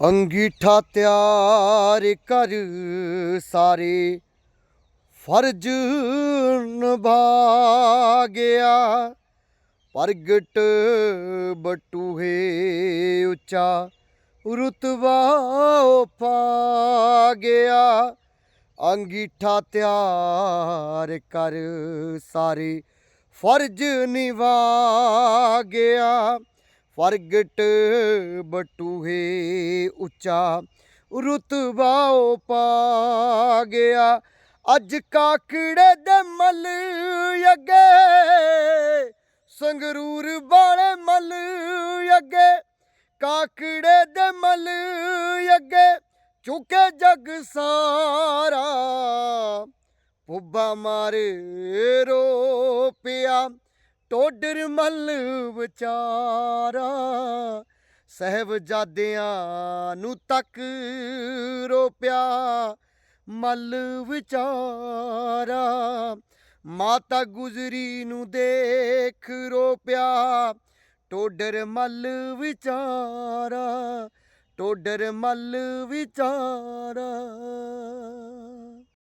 ਅੰਗੀਠਾ ਤਿਆਰ ਕਰ ਸਾਰੇ, ਫਰਜ਼ ਨਿਭਾ ਗਿਆ ਪ੍ਰਗਟ ਬਟੂਹੇ ਉੱਚਾ, ਰੁਤਬਾ ਪਾ ਗਿਆ ਅੰਗੀਠਾ ਤਿਆਰ ਕਰ ਸਾਰੇ, ਫਰਜ਼ ਨਿਭਾ ਗਿਆ ਪ੍ਰਗਟ ਬਟੂਹੇ ਉੱਚਾ ਰੁਤਬਾ ਉਹ ਪਾ ਗਿਆ। ਅੱਜ ਕਾਕੜੇ ਦੇ ਮਲ ਅੱਗੇ, ਸੰਗਰੂਰ ਵਾਲੇ ਮਲ ਅੱਗੇ ਕਾਕੜੇ ਦੇ ਮਲ ਅੱਗੇ, ਚੁੱਕੇ ਜਗ ਸਾਰਾ। ਪੁੱਬਾ ਮਾਰ ਰੋ ਪਿਆ ਟੋਡਰ ਮੱਲ ਵਿਚਾਰਾ। ਸਹਿਬਜ਼ਾਦਿਆਂ ਨੂੰ ਤੱਕ ਰੋਪਿਆ, ਮੱਲ ਵਿਚਾਰਾ। ਮਾਤਾ ਗੁਜਰੀ ਨੂੰ ਦੇਖ ਰੋਪਿਆ, ਟੋਡਰ ਮੱਲ ਵਿਚਾਰਾ, ਟੋਡਰ ਮੱਲ ਵਿਚਾਰਾ।